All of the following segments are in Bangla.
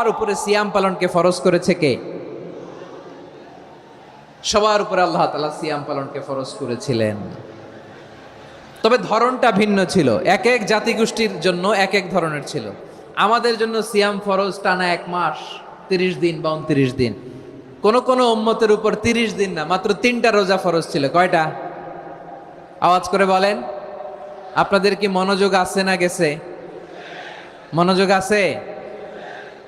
তার উপরে সিয়াম পালনকে ফরজ করেছে কে? সবার উপরে আল্লাহ তালা সিয়াম পালনকে ফরজ করেছিলেন। তবে ধরনটা ভিন্ন ছিল। এক এক জাতিগোষ্ঠীর জন্য এক এক ধরনের ছিল। আমাদের জন্য সিয়াম ফরজ টানা এক মাস, তিরিশ দিন বা উনত্রিশ দিন। কোন কোন উম্মতের উপর তিরিশ দিন না, মাত্র তিনটা রোজা ফরজ ছিল। কয়টা? আওয়াজ করে বলেন। আপনাদের কি মনোযোগ আছে না গেছে? মনোযোগ আছে?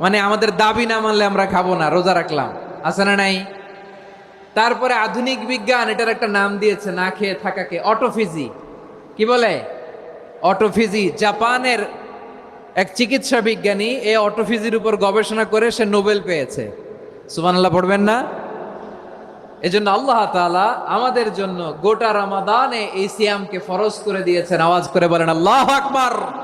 মানে আমাদের দাবি না মানলে আমরা খাব না, রোজা রাখলাম। আছে না নাই? তারপরে আধুনিক বিজ্ঞান এটার একটা নাম দিয়েছে, না খেয়ে থাকাকে, অটোফিজি। কি বলে? অটোফিজি। জাপানের এক চিকিৎসা বিজ্ঞানী এই অটোফিজির উপর গবেষণা করে সে নোবেল পেয়েছে। সুবহানাল্লাহ, পড়বেন না? এজন্য আল্লাহ তাআলা আমাদের জন্য গোটা রমাদানে এই সিয়ামকে ফরজ করে দিয়েছেন। আওয়াজ করে বলেন, আল্লাহ আকবার!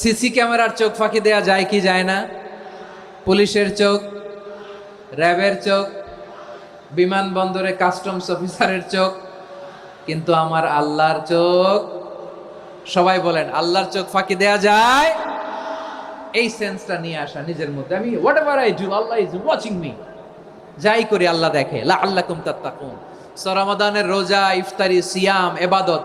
সিসি ক্যামেরার চোখ ফাঁকি দেয়া যায় কি যায় না? পুলিশের চোখ, র্যাবের চোখ, বিমানবন্দরে কাস্টমস অফিসারের চোখ, কিন্তু আমার আল্লাহর চোখ, সবাই বলেন, আল্লাহর চোখ ফাঁকি দেয়া যায়? এই সেন্সটা নিয়ে আসা নিজের মধ্যে। আমি whatever I do Allah is watching me যাই করি আল্লাহ দেখে। লা আল্লাহ কুম তাত্তাকুন সরমাদানের রোজা, ইফতারি, সিয়াম, এবাদত।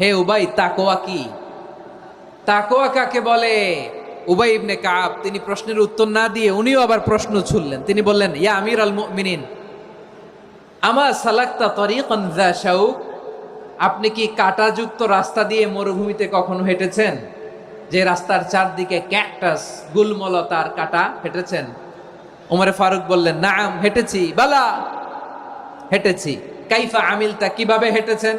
হে উবাই তাকোয়া কি? তাকোয়া কাকে বলে? উবাই ইবনে কাব, তিনি প্রশ্নের উত্তর না দিয়ে উনিও আবার প্রশ্ন ছুড়লেন। তিনি বললেন, ইয়া আমির আল মুমিনিন আমার সালাক্তা তরিকান আপনি কি কাঁটাযুক্ত রাস্তা দিয়ে মরুভূমিতে কখনো হেঁটেছেন? যে রাস্তার চারদিকে ক্যাকটাস গুলমলতার কাটা হেঁটেছেন? ওমরে ফারুক বললেন না হেঁটেছি, বালা, হেঁটেছি। কাইফা আমিলতা কীভাবে হেঁটেছেন?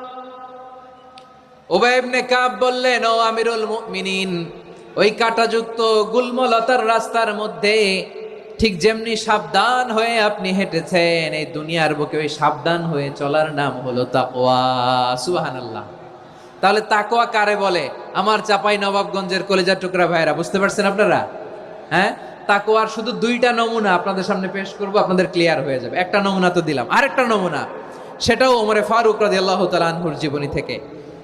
ওবাইবনে কাব বললেন, ও আমিরুল মুমিনিন, ওই কাটাযুক্ত গুলমলতার রাস্তার মধ্যে ঠিক যেমনি সাবধান হয়ে আপনি হেঁটেছেন, এই দুনিয়ার বুকে ওই সাবধান হয়ে চলার নাম হলো তাকওয়া। সুবহানাল্লাহ। তাহলে তাকওয়া কারে বলে? আমার চাপাই নবাবগঞ্জের কলেজার টুকরা ভাইরা বুঝতে পারছেন আপনারা? হ্যাঁ? তাকওয়ার শুধু দুইটা নমুনা আপনাদের সামনে পেশ করব, আপনাদের ক্লিয়ার হয়ে যাবে। একটা নমুনা তো দিলাম, আরেকটা নমুনা, সেটাও ওমরে ফারুক রাদিয়াল্লাহু তাআলা আনহুর জীবনী থেকে।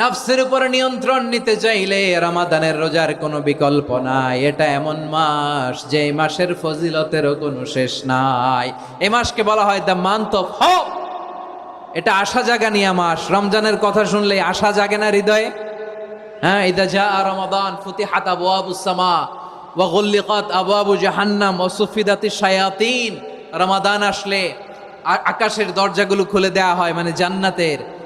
নফসের উপর নিয়ন্ত্রণ নিতে চাইলে রমাদানের রোজার কোনো বিকল্প নাই। এটা এমন মাস যে মাসের ফজিলতেরও কোনো শেষ নাই। এ মাসকে বলা হয় দ্য মান্থ অফ হপ। এটা আশা জাগা নিয়া মাস। রমজানের কথা শুনলে আশা জাগে না হৃদয়ে? হ্যাঁ ইদা যা রমাদান ফুতিহাত আবওয়াবুস সামা ওয়া আবু জাহান্নাম ওয়া সুফিদাতিশ শায়াতিন। রমাদান আসলে আকাশের দরজাগুলো খুলে দেয়া হয় মানে জান্নাতের।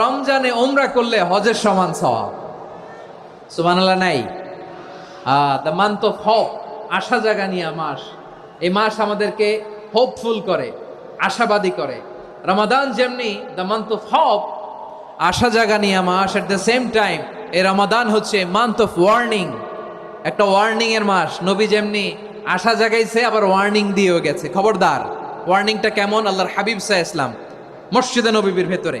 রমজানে ওমরা করলে হজের সমান সওয়াব। সুবহানাল্লাহ, নাই? দ্য মান্থ অফ আশা জাগা নিয়ে মাস। এই মাস আমাদেরকে হোপফুল করে, আশাবাদী করে। রমাদান যেমনি দ্য মান্থ অফ হোপ আশা জাগা নিয়ে মাস এট দ্য সেম টাইম এই রমাদান হচ্ছে মান্থ অফ ওয়ার্নিং একটা ওয়ার্নিং এর মাস। নবী যেমনি আশা জাগাইছে, আবার ওয়ার্নিং দিয়েও গেছে। খবরদার ওয়ার্নিংটা কেমন? আল্লাহর হাবিব সাহ ইসলাম, মসজিদে নবীর ভেতরে।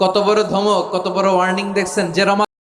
কত বড় ধমক কত বড় ওয়ার্নিং দেখছেন যে